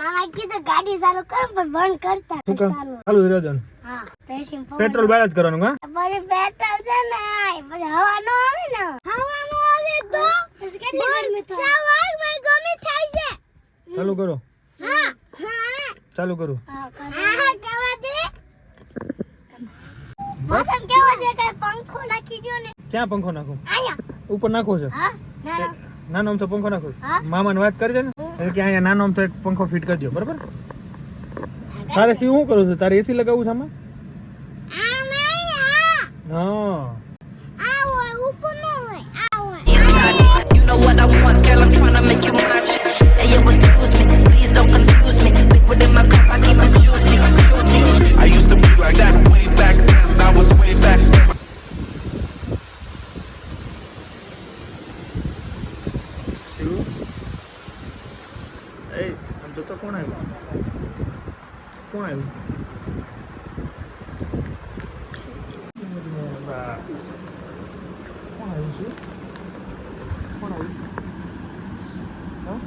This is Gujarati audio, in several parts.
મામા કીધું ગાડી ચાલુ કરો પણ બંધ કરતા શું કામ? ચાલુ. હિરોજન હા પેટ્રોલ બાય જ કરવાનું હા? પછી પેટ્રોલ છે ને પછી હવા આવે ને. હવા આવે તો કેટલી ગરમી થાય? સવારમાં ગરમી થાય છે. ચાલુ કરો. હા હા. ચાલુ કરું. હા હા કેવા દે? મોસમ કેવો છે? કઈ પંખો નાખી દો ને. ક્યાં પંખો નાખું? આયા. ઉપર નાખો છે? હા ના ના. નાનો આમ તો પંખો નાખો. મામાને વાત કરજે ને. એટલે કે અહીંયા નાનો તો એક પંખો ફિટ કરજો બરાબર? તારે સી હું કરું છું? તારે એસી લગાવવું છે આમાં? હા. કોણ આવ્યું બા. કોણ આવ્યું છે કોણ આવ્યું હા?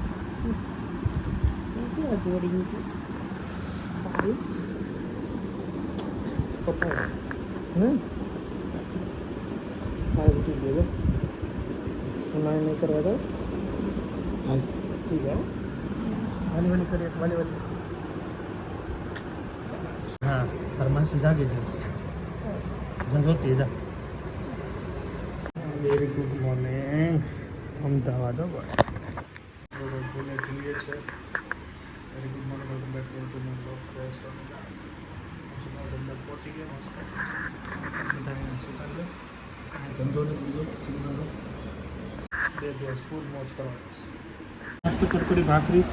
પપ્પા હમ આવ્યું તું બોલો ના નહીં કરવા દો હાલ ઠીક है માસી જાગે છે. જોતી જા વેરી ગુડ મોર્નિંગ અમદાવાદ જઈએ છે very good morning welcome back to my blog ધંધા પહોંચી ગયા મસ્ત. બધા સુતા ધંધો બીજો બે દિવસ ફૂલ મોજ કરવાની નાસ્તો કડકડી ભાખરી.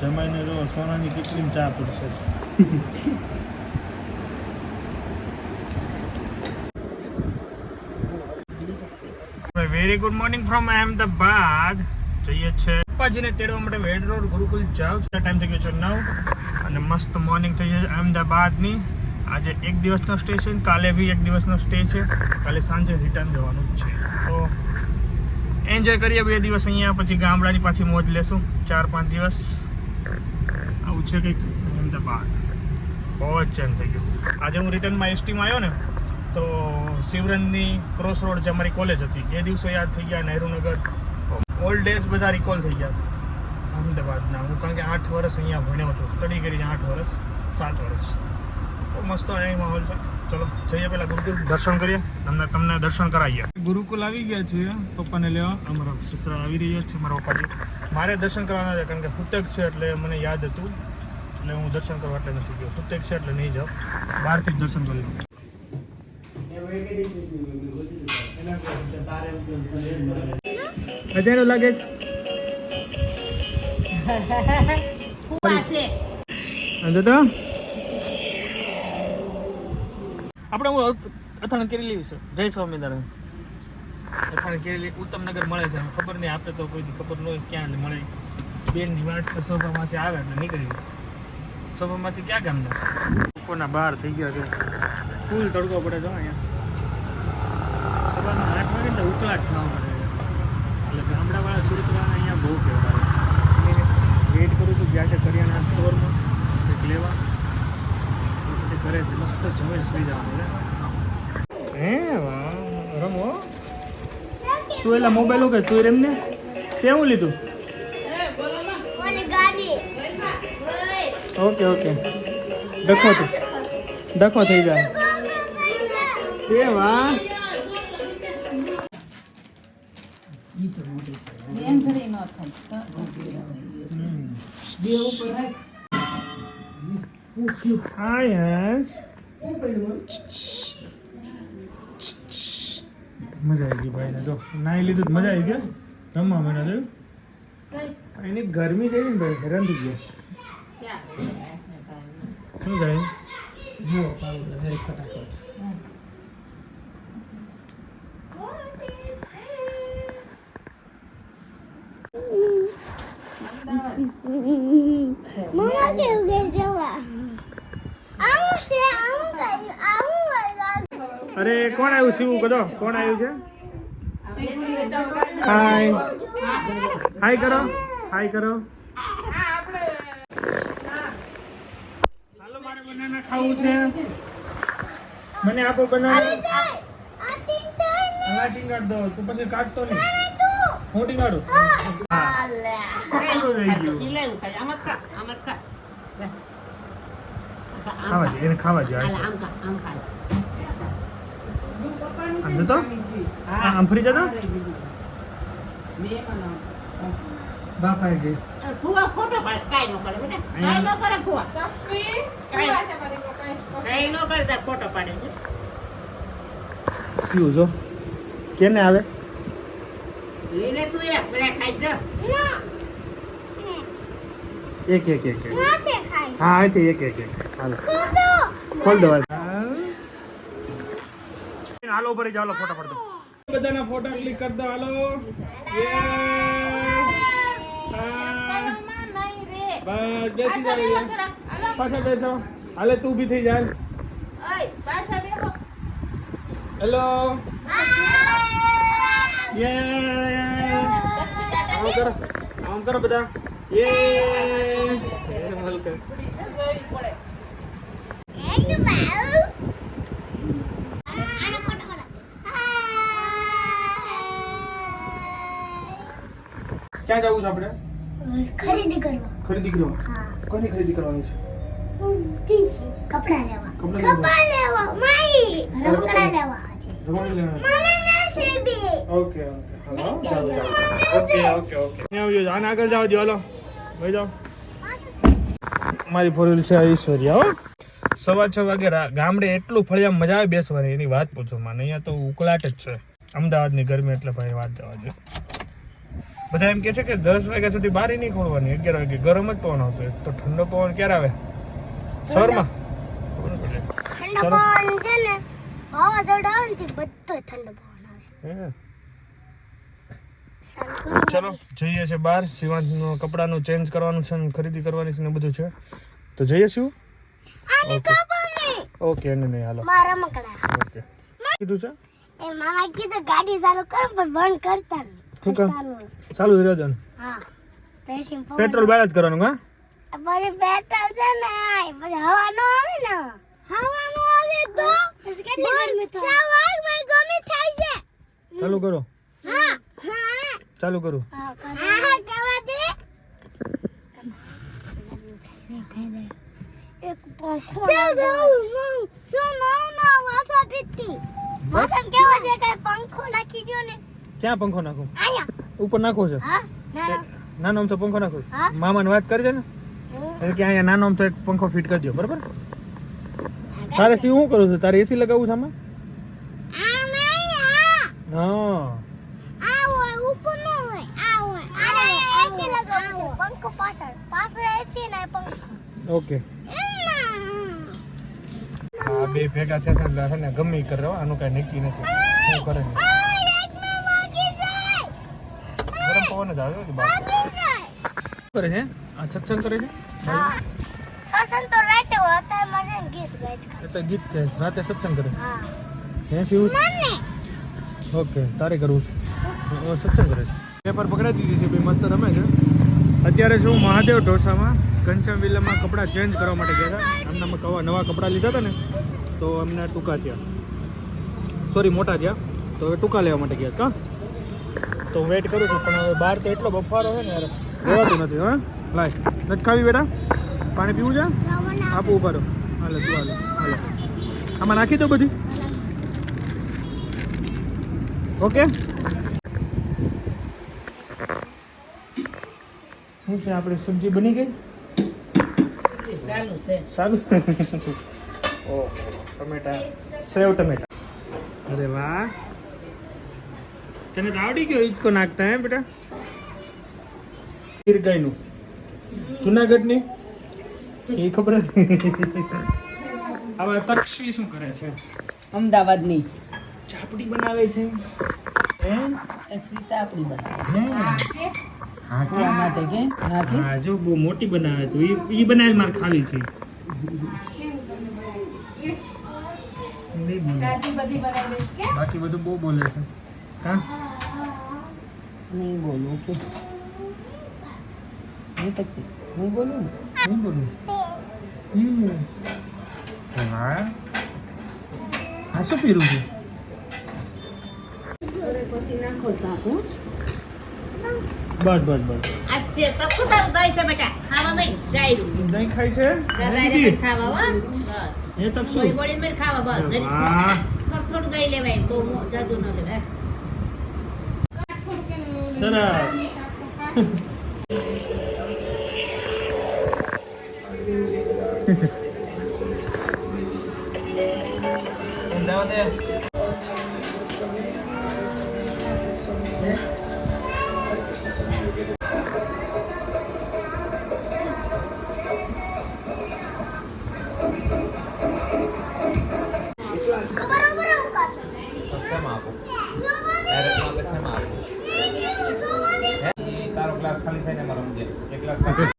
જમાઈને જો સોનાની કીટલીમાં ચા પડશે very good morning from Ahmedabad જઈએ છે પપ્પાજીને તેડવા માટે વેડ રોડ ગુરુકુલ જાઉં છું. ટાઈમ થઈ ગયો છે નવ અને મસ્ત મોર્નિંગ થઈ છે અહેમદાબાદની. આજે એક દિવસનો સ્ટે છે કાલે બી એક દિવસનો સ્ટે છે. કાલે સાંજે રિટર્ન જવાનું છે. તો એન્જોય કરીએ બે દિવસ અહીંયા, પછી ગામડાની પાછી મોજ લેશું. ચાર પાંચ દિવસ. આવું છે કંઈક અહેમદાબાદ. બહુ જ ચેન્જ થઈ ગયું. આજે હું રિટર્નમાં એસટીમાં આવ્યો ને તો શિવરનની ક્રોસ રોડ જે અમારી કોલેજ હતી, એ દિવસો યાદ થઈ ગયા, નહેરુનગર. ઓલ્ડ ડેઝ બધા રિકોલ થઈ ગયા. અમદાવાદના. હું કારણ કે આઠ વર્ષ અહીંયા ભણ્યો છું સ્ટડી કરીને આઠ વર્ષ, સાત વર્ષ. બહુ મસ્ત અહીં માહોલ છે. ચલો, જઈએ પહેલાં ગુરુકુલ દર્શન કરીએ. તમને તમને દર્શન કરાવીએ. ગુરુકુલ આવી ગયા છીએ, પપ્પાને લેવા. અમારા સસરા આવી રહ્યા છે, મારા પપ્પાજી. મારે દર્શન કરવાના છે, કારણ કે હુતક છે એટલે મને યાદ હતું. એટલે હું દર્શન કરવા એટલે નથી ગયો. હુતક છે એટલે નહીં જાઉં. બહારથી જ દર્શન કરી લઉં. અજાણ્યું લાગે છે. અંદર તો? આપણે હું અથાણ કેરી લેવી છે. જય સ્વામિનારાયણ. અથાણ કેરી ઉત્તમનગર મળે છે. ખબર નહીં આપણે તો કોઈ ખબર ન હોય ક્યાં મળે. બેનની વાત છે શોભામાંથી આવે એટલે નીકળી શોભામાંથી ક્યાં ગામના? ઉપરના બહાર થઈ ગયા છે. ફૂલ તડકો પડે છે અહીંયા. સવારના આઠ વાગે ઉકળા ઉકળાટ થવા પડે એટલે ગામડાવાળા સુરતવાળા અહીંયા બહુ કહેવાય. વેઇટ કરું છું, ગયા છે કરિયાણા સ્ટોરમાં. કંઈક લેવા. પછી ઘરે મસ્ત જમીને સુઈ જવાનું હે, વાહ, રમો. તું એલા મોબાઈલ કે તું રેમને કેવું લીધું? Okay okay. ડખો તું ડખો થઈ જાય. એ વાહ. હાય યસ મજા આવી ગઈ ભાઈને જો નાઈ લીધું તો મજા આવી ગઈ. રમવા મને જોયું એની ગરમી થઈ ને ભાઈ હેરાન થઈ ગયા. શું થાય? મમ્મા અરે કોણ આવ્યું? શું બધો કોણ આવ્યું છે? હાય હાય કરો. હાય કરો. હાલો મારે બનાના ખાવું છે. મને આપો બનાના લાટી કાઢ દો. તું પછી કાઢતો નહીં. તું કાઢો ખાવા દે એને ખાવા દે આમ ખા આમ ખા આમ જતો આમ ફરી જતો બાપા ગઈ ફુવા ફોટો પાડ કાંઈ ન કરે બેટા કાંઈ ન કરે ફુવા કાંઈ કાંઈ ન કરે તાર ફોટો પાડે છે જો કેને આવે? તું એક બધા ખાઈ જા. એક એક એક હા અહીંથી એક એક એક. હાલો. ખોલ દો હાલો ઉપર જાવ હાલો ફોટા પડતો બધાના ફોટા ક્લિક કરી દો હાલો. બસ બેસી જાઓ પાછા બેસો. હાલે તું બી થઈ જાય હેલો. યે. કરો. આમ કરો બધા. પાડો ક્યાં જવું છે આપણે? ખરીદી કરવા. ખરીદી કરવા. હા. કોની ખરીદી કરવાની છે? કપડા લેવા. કપડા લેવા. માઈ. રમકડા. લેવા છે રમણ લેવા. મને ના SEBI okay okay. Okay okay okay આવજો આને આગળ જાવ દો હાલો ભાઈ જાઓ મારી ફોર વ્હીલ છે ઐશ્વર્યા હો. સવા છ વાગે ગામડે એટલું ફળિયા મજા આવે બેસવાની એની વાત પૂછો માને. અહીંયા તો ઉકળાટ જ છે. અમદાવાદની ગરમી એટલે ભાઈ વાત જવા દો બધા એમ કે છે કે દસ વાગ્યા સુધી બારી નહીં ખોલવાની અગિયાર વાગે. ગરમ જ પવન આવતો હોય. તો ઠંડો પવન ક્યારે આવે? સવારમાં. ઠંડો પવન છે ને વાવાઝોડા આવે ને બધો ઠંડો પવન આવે. ચલો જઈએ છે બહાર. શિવાંતનું કપડાનું ચેન્જ કરવાનું છે ને ખરીદી કરવાની છે ને બધું છે. તો જઈએ શું? ઓકે એને નહીં હાલો. મારા મકડા. ઓકે કીધું છે? એ મામા કીધું ગાડી ચાલુ કરો પણ બંધ કરતા ઠીક છે ચાલુ. ચાલુ રહ્યો હા. પેટ્રોલ બહાર જ કરવાનું હા? પછી પેટ્રોલ છે ને પછી હવા આવે ને. હવા આવે તો કેટલી ગરમી થાય? સવારમાં ગરમી થાય છે. ચાલુ કરો. ચાલુ કરું. હા હા કહેવા દે. એક પંખો શું નવું ના વાસો પીતી મોસમ કેવો છે? કઈ પંખો નાખી દો ને. ક્યાં પંખો નાખું? ઉપર નાખો છે. નાનો. આમ તો પંખો નાખો. હા. મામાને વાત કરજે ને. એટલે કે અહીંયા નાનો આમ તો એક પંખો ફિટ કરજો બરાબર? તારે શું હું કરું છું? તારે એસી લગાવું છે આમાં? આ નહીં આ હા આ હોય ઉપર નો હોય આ હોય આને એસી લગાવવું પંખો પાછળ પાછળ એસી ને પંખો ઓકે હા બે ભેગા છે, એટલે છે ને ગમે કરે આનું કાંઈ નક્કી નથી. શું કરે ને? ગરમ પવન જ આવે છે બહાર વાગી જાય શું કરે છે? આ સત્સંગ કરે છે? ગીત છે, રાતે સત્સંગ કરે. હા હે ઓકે તારે કરવું છે. સત્સંગ કરે પેપર પકડાઈ દીધી છે બે મસ્ત રમે છે. અત્યારે છું મહાદેવ ઢોસામાં ઘનશ્યામ વિલામાં કપડાં ચેન્જ કરવા માટે ગયા હતા. એમનામાં કવા નવા કપડાં લીધા હતા ને તો અમને ટૂંકા થયા. સોરી મોટા થયા. તો હવે ટૂંકા લેવા માટે ગયા હતા. તો વેઇટ કરું છું પણ હવે બહાર તો એટલો બફારો હોય ને યાર. રહેવાતું નથી હા. લાય. નથી ખાવી બેટા? પાણી પીવું છે? આપું ઊભા રહો. હાલો તું હાલો હાલો. આમાં નાખી દો બધી. ઓકે શું છે? આપણે સબ્જી બની ગઈ? સારું ઓહો ટમેટા. સેવ ટમેટા. અરે વાહ. તને તો આવડી ગયો હિંચકો નાખતા હે બેટા? ગીર ગાયનું જુનાગઢની? એ ખબર હતી હવે તક્ષી શું કરે છે? અમદાવાદની. ચાપડી બનાવે છે. હે? તક્ષી ચાપડી બનાવે હા? ખાવા માટે કે નાખી? હા જો બહુ મોટી બનાવે તો એ બનાવી મારે ખાવી છે. બાકી બધું બહુ બોલે છે. હા નહીં બોલું કે નહીં પછી નહીં બોલું નહીં બોલું? હમ. હા. આ શું પીરું છે? નાખો હો. બસ બસ બસ. આજે છે તો શું તારું દહીં છે બેટા? ખાવા મેં જાયરું દહીં ખાઈ છે? બેન ખાવા હો. બસ. એ તક શું? ગોળી મેં ખાવા બસ. થોડું થોડું દહીં લેવાય બહુ મો- જાજુ ન લેવાય. સરસ. અમદાવાદ